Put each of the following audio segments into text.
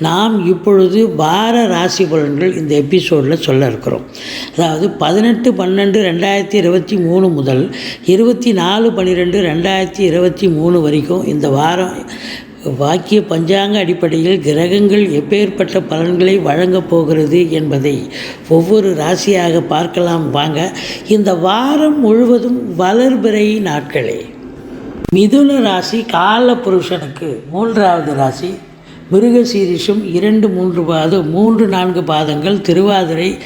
நாம் இப்பொழுது வார ராசி பலன்கள் இந்த எபிசோடில் சொல்ல இருக்கிறோம். அதாவது பதினெட்டு பன்னெண்டு ரெண்டாயிரத்தி இருபத்தி மூணு முதல் இருபத்தி நாலு பன்னிரெண்டு ரெண்டாயிரத்தி இருபத்தி மூணு வரைக்கும் இந்த வாரம் வாக்கிய பஞ்சாங்க அடிப்படையில் கிரகங்கள் எப்பேற்பட்ட பலன்களை வழங்கப் போகிறது என்பதை ஒவ்வொரு ராசியாக பார்க்கலாம். வாங்க இந்த வாரம் முழுவதும் வளர்பிறை நாட்களே. மிதுன ராசி கால புருஷனுக்கு மூன்றாவது ராசி மிருகசீரிஷம் இரண்டு மூன்று பாதம் மூன்று நான்கு பாதங்கள் திருவாதிரை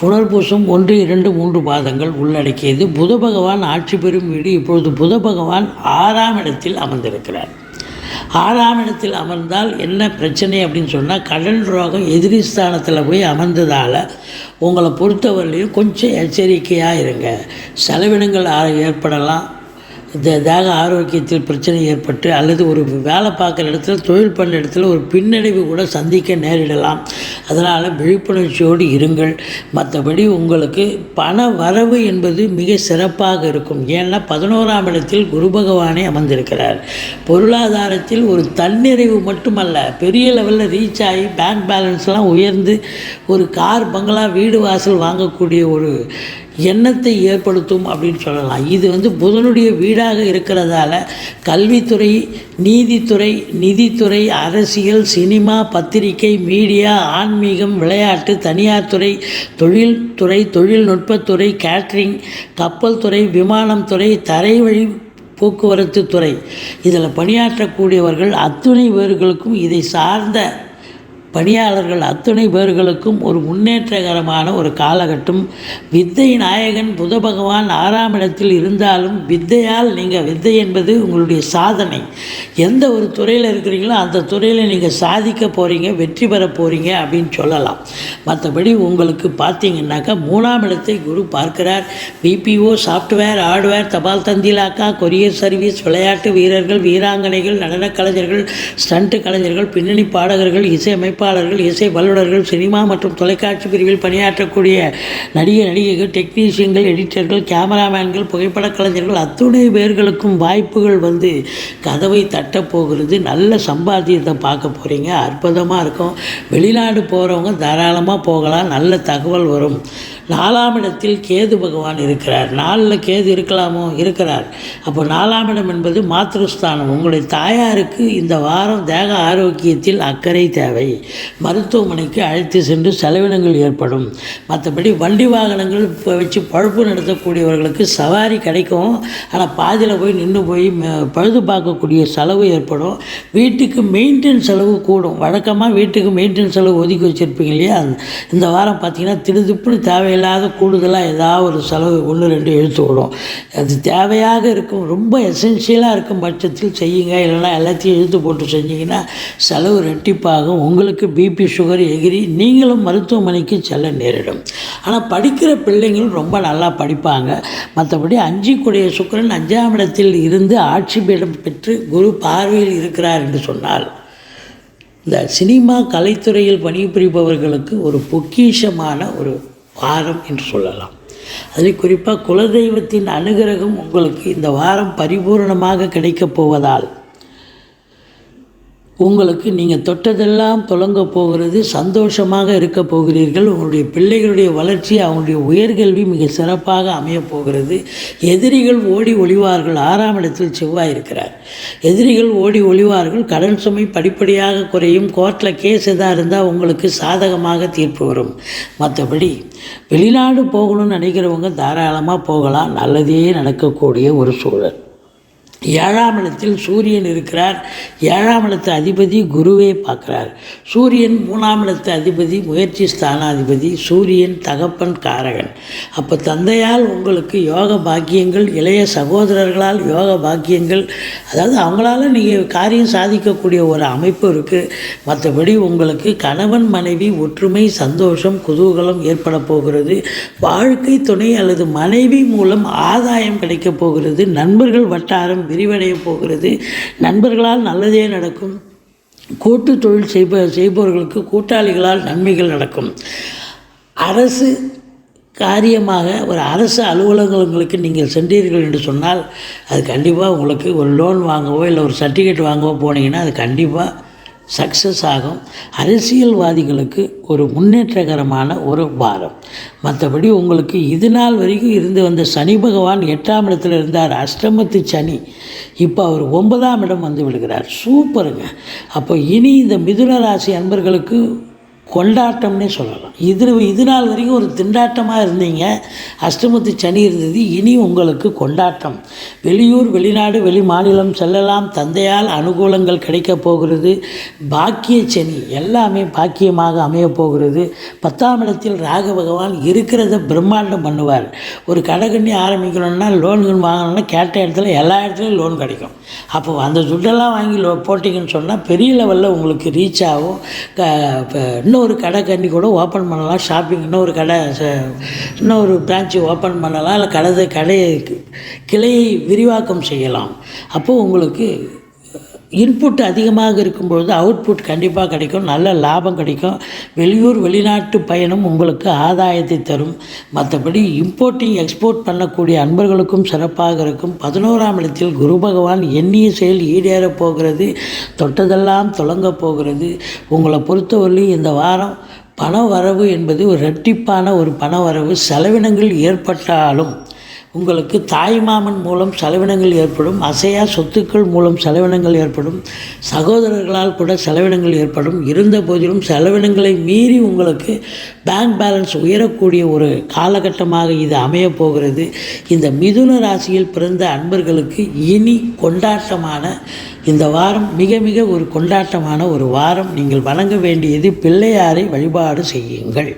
புனர்பூசம் ஒன்று இரண்டு மூன்று பாதங்கள் உள்ளடக்கியது. புத பகவான் ஆட்சி பெறும் வீடு இப்பொழுது புத பகவான் ஆறாம் இடத்தில் அமர்ந்திருக்கிறார். ஆறாம் இடத்தில் அமர்ந்தால் என்ன பிரச்சனை அப்படின்னு சொன்னால் கடல் ரோகம் எதிரி ஸ்தானத்தில் போய் அமர்ந்ததால் உங்களை பொறுத்தவரையிலையும் கொஞ்சம் எச்சரிக்கையாக இருங்க. செலவினங்கள் ஏற்படலாம். தேக ஆரோக்கியத்தில் பிரச்சனை ஏற்பட்டு அல்லது ஒரு வேலை பார்க்குற இடத்துல தொழில் பண்ணுற இடத்துல ஒரு பின்னடைவு கூட சந்திக்க நேரிடலாம். அதனால் விழிப்புணர்ச்சியோடு இருங்கள். மற்றபடி உங்களுக்கு பண வரவு என்பது மிக சிறப்பாக இருக்கும். ஏன்னா பதினோராம் இடத்தில் குரு பகவானே அமர்ந்திருக்கிறார். பொருளாதாரத்தில் ஒரு தன்னிறைவு மட்டுமல்ல பெரிய லெவலில் ரீச் ஆகி பேங்க் பேலன்ஸ்லாம் உயர்ந்து ஒரு கார் பங்களா வீடு வாசல் வாங்கக்கூடிய ஒரு எண்ணத்தை ஏற்படுத்தும் அப்படின்னு சொல்லலாம். இது வந்து புதனுடைய வீடாக இருக்கிறதால கல்வித்துறை நீதித்துறை நிதித்துறை அரசியல் சினிமா பத்திரிகை மீடியா ஆன்மீகம் விளையாட்டு தனியார் துறை தொழில்துறை தொழில்நுட்பத்துறை கேட்ரிங் கப்பல் துறை விமானம் துறை தரைவழி போக்குவரத்து துறை. இதில் பணியாற்றக்கூடியவர்கள் அத்துணை பேர்களுக்கும் இதை சார்ந்த பணியாளர்கள் அத்துணை பேர்களுக்கும் ஒரு முன்னேற்றகரமான ஒரு காலகட்டம். வித்தை நாயகன் புத பகவான் ஆறாம் இடத்தில் இருந்தாலும் வித்தையால் நீங்கள் வித்தை என்பது உங்களுடைய சாதனை. எந்த ஒரு துறையில் இருக்கிறீங்களோ அந்த துறையில் நீங்கள் சாதிக்க போகிறீங்க வெற்றி பெற போகிறீங்க அப்படின்னு சொல்லலாம். மற்றபடி உங்களுக்கு பார்த்தீங்கன்னாக்கா மூணாம் இடத்தை குரு பார்க்கிறார். பிபிஓ சாஃப்ட்வேர் ஹார்ட்வேர் தபால் தந்திலாக்கா கொரியர் சர்வீஸ் விளையாட்டு வீரர்கள் வீராங்கனைகள் நடனக் கலைஞர்கள் ஸ்டண்ட் கலைஞர்கள் பின்னணி பாடகர்கள் இசையமைப்பு இசையமைப்பாளர்கள் இசை வல்லுநர்கள் சினிமா மற்றும் தொலைக்காட்சி பிரிவில் பணியாற்றக்கூடிய நடிகை நடிகைகள் டெக்னீஷியன்கள் எடிட்டர்கள் கேமராமேன்கள் புகைப்படக் கலைஞர்கள் அத்துணை பேர்களுக்கும் வாய்ப்புகள் வந்து கதவை தட்டப் போகிறது. நல்ல சம்பாத்தியத்தை பார்க்க போகிறீங்க அற்புதமாக இருக்கும். வெளிநாடு போகிறவங்க தாராளமாக போகலாம். நல்ல தகவல் வரும். நாலாம் இடத்தில் கேது பகவான் இருக்கிறார். நாலில் கேது இருக்கலாமோ? இருக்கிறார். அப்போ நாலாம் இடம் என்பது மாத்திருஸ்தானம் உங்களுடைய தாயாருக்கு இந்த வாரம் தேக ஆரோக்கியத்தில் அக்கறை தேவை. மருத்துவமனைக்கு அழைத்து சென்று செலவினங்கள் ஏற்படும். மற்றபடி வண்டி வாகனங்கள் இப்போ வச்சு பழுப்பு நடத்தக்கூடியவர்களுக்கு சவாரி கிடைக்கும். ஆனால் பாதியில் போய் நின்று போய் பழுது பார்க்கக்கூடிய செலவு ஏற்படும். வீட்டுக்கு மெயின்டெனன்ஸ் செலவு கூடும். வழக்கமாக வீட்டுக்கு மெயின்டெனன்ஸ் செலவு ஒதுக்கி வச்சுருப்பீங்க இல்லையா? இந்த வாரம் பார்த்தீங்கன்னா திடுதிப்புன்னு தேவையில்லாத கூடுதலாக ஏதாவது ஒரு செலவு ஒன்று ரெண்டு இழுத்து விடும். அது தேவையாக இருக்கும் ரொம்ப எசென்ஷியலாக இருக்கும் பட்சத்தில் செய்யுங்க. இல்லைன்னா எல்லாத்தையும் இழுத்து போட்டு செஞ்சீங்கன்னா செலவு ரெட்டிப்பாகும். உங்களுக்கு பிபி சுகர் எகிரி நீங்களும் மருத்துவமனைக்கு செல்ல நேரிடும். ஆனால் படிக்கிற பிள்ளைங்களும் ரொம்ப நல்லா படிப்பாங்க. மற்றபடி அஞ்சிக்குடைய சுக்கிரன் அஞ்சாம் இடத்தில் இருந்து ஆட்சி பீடம் பெற்று குரு பார்வையில் இருக்கிறார் என்று சொன்னால் இந்த சினிமா கலைத்துறையில் பணிபுரிபவர்களுக்கு ஒரு பொக்கிஷமான ஒரு வாரம் என்று சொல்லலாம். அதில் குறிப்பாக குலதெய்வத்தின் அனுகிரகம் உங்களுக்கு இந்த வாரம் பரிபூரணமாக கிடைக்கப் போவதால். உங்களுக்கு நீங்கள் தொட்டதெல்லாம் தொடங்க போகிறது சந்தோஷமாக இருக்க போகிறீர்கள். உங்களுடைய பிள்ளைகளுடைய வளர்ச்சி அவங்களுடைய உயர்கல்வி மிக சிறப்பாக அமையப் போகிறது. எதிரிகள் ஓடி ஒளிவார்கள் ஆறாம் இடத்தில் செவ்வாய் இருக்கிறார். எதிரிகள் ஓடி ஒளிவார்கள் கடன் சுமை படிப்படியாக குறையும். கோர்ட்டில் கேஸ் எதாக இருந்தால் உங்களுக்கு சாதகமாக தீர்ப்பு வரும். மற்றபடி வெளிநாடு போகணும்னு நினைக்கிறவங்க தாராளமாக போகலாம். நல்லதே நடக்கக்கூடிய ஒரு சூழல். ஏழாம் இடத்தில் சூரியன் இருக்கிறார். ஏழாம் இடத்து அதிபதி குருவே பார்க்குறார். சூரியன் மூணாம் இடத்து அதிபதி முயற்சி ஸ்தானாதிபதி சூரியன் தகப்பன் காரகன். அப்போ தந்தையால் உங்களுக்கு யோக பாக்கியங்கள் இளைய சகோதரர்களால் யோக பாக்கியங்கள் அதாவது அவங்களால நீங்கள் காரியம் சாதிக்கக்கூடிய ஒரு அமைப்பு இருக்குது மற்றபடி உங்களுக்கு கணவன் மனைவி ஒற்றுமை சந்தோஷம் குதூகலம் ஏற்பட போகிறது. வாழ்க்கை துணை அல்லது மனைவி மூலம் ஆதாயம் கிடைக்கப் போகிறது. நண்பர்கள் வட்டாரம் விரிவடைய போகிறது. நண்பர்களால் நல்லதே நடக்கும். கூட்டு தொழில் செய்ப செய்பவர்களுக்கு கூட்டாளிகளால் நன்மைகள் நடக்கும். அரசு காரியமாக ஒரு அரசு அலுவலகங்களுக்கு நீங்கள் சென்றீர்கள் என்று சொன்னால் அது கண்டிப்பாக உங்களுக்கு ஒரு லோன் வாங்கவோ இல்லை ஒரு சர்டிஃபிகேட் வாங்கவோ போனீங்கன்னா அது கண்டிப்பாக சக்ஸஸ் ஆகும். அரசியல்வாதிகளுக்கு ஒரு முன்னேற்றகரமான ஒரு வாரம் மற்றபடி உங்களுக்கு இது நாள் வரைக்கும் இருந்து வந்த சனி பகவான் எட்டாம் இடத்துல இருந்தார். அஷ்டமத்து சனி. இப்போ அவர் ஒன்பதாம் இடம் வந்து விடுகிறார். சூப்பருங்க. அப்போ இனி இந்த மிதுன ராசி அன்பர்களுக்கு கொண்டாட்டம்னே சொல்லலாம். இது இது நாள் வரைக்கும் ஒரு திண்டாட்டமாக இருந்தீங்க. அஷ்டமத்து சனி இருந்தது இனி உங்களுக்கு கொண்டாட்டம். வெளியூர் வெளிநாடு வெளி மாநிலம் செல்லலாம். தந்தையால் அனுகூலங்கள் கிடைக்கப் போகிறது. பாக்கிய சனி எல்லாமே பாக்கியமாக அமையப் போகிறது. பத்தாம் இடத்தில் ராக பகவான் இருக்கிறத பிரம்மாண்டம் பண்ணுவார். ஒரு கடைக்கண்ணி ஆரம்பிக்கணும்னா லோன்கள் வாங்கணும்னா கேட்ட இடத்துல எல்லா இடத்துலையும் லோன் கிடைக்கும். அப்போ அந்த துட்டெல்லாம் வாங்கி லோ போட்டிங்கன்னு சொன்னால் பெரிய லெவலில் உங்களுக்கு ரீச் ஆகும். க இப்போ இன்னொரு கடை கண்டி கூட ஓப்பன் பண்ணலாம் ஷாப்பிங் இன்னொரு கடை ச- இன்னொரு பிரான்ச்சு ஓப்பன் பண்ணலாம் இல்லை கடை கடையை கிளையை விரிவாக்கம் செய்யலாம். அப்போது உங்களுக்கு இன்புட் அதிகமாக இருக்கும்பொழுது அவுட்புட் கண்டிப்பாக கிடைக்கும். நல்ல லாபம் கிடைக்கும். வெளியூர் வெளிநாட்டு பயணம் உங்களுக்கு ஆதாயத்தை தரும். மற்றபடி இம்போர்ட்டிங் எக்ஸ்போர்ட் பண்ணக்கூடிய அன்பர்களுக்கும் சிறப்பாக இருக்கும். பதினோராம் இடத்தில் குரு பகவான் எண்ணிய செயல் ஈடேறப் போகிறது. தொட்டதெல்லாம் தொடங்கப் போகிறது. உங்களை பொறுத்தவரையிலும் இந்த வாரம் பண வரவு என்பது ஒரு இரட்டிப்பான ஒரு பண வரவு. செலவினங்கள் ஏற்பட்டாலும் உங்களுக்கு தாய்மாமன் மூலம் செலவினங்கள் ஏற்படும் அசையா சொத்துக்கள் மூலம் செலவினங்கள் ஏற்படும் சகோதரர்களால் கூட செலவினங்கள் ஏற்படும். இருந்த போதிலும் செலவினங்களை மீறி உங்களுக்கு பேங்க் பேலன்ஸ் உயரக்கூடிய ஒரு காலகட்டமாக இது அமையப் போகிறது. இந்த மிதுன ராசியில் பிறந்த அன்பர்களுக்கு இனி கொண்டாட்டமான இந்த வாரம் மிக மிக ஒரு கொண்டாட்டமான ஒரு வாரம். நீங்கள் வணங்க வேண்டியது பிள்ளையாரை வழிபாடு செய்யுங்கள்.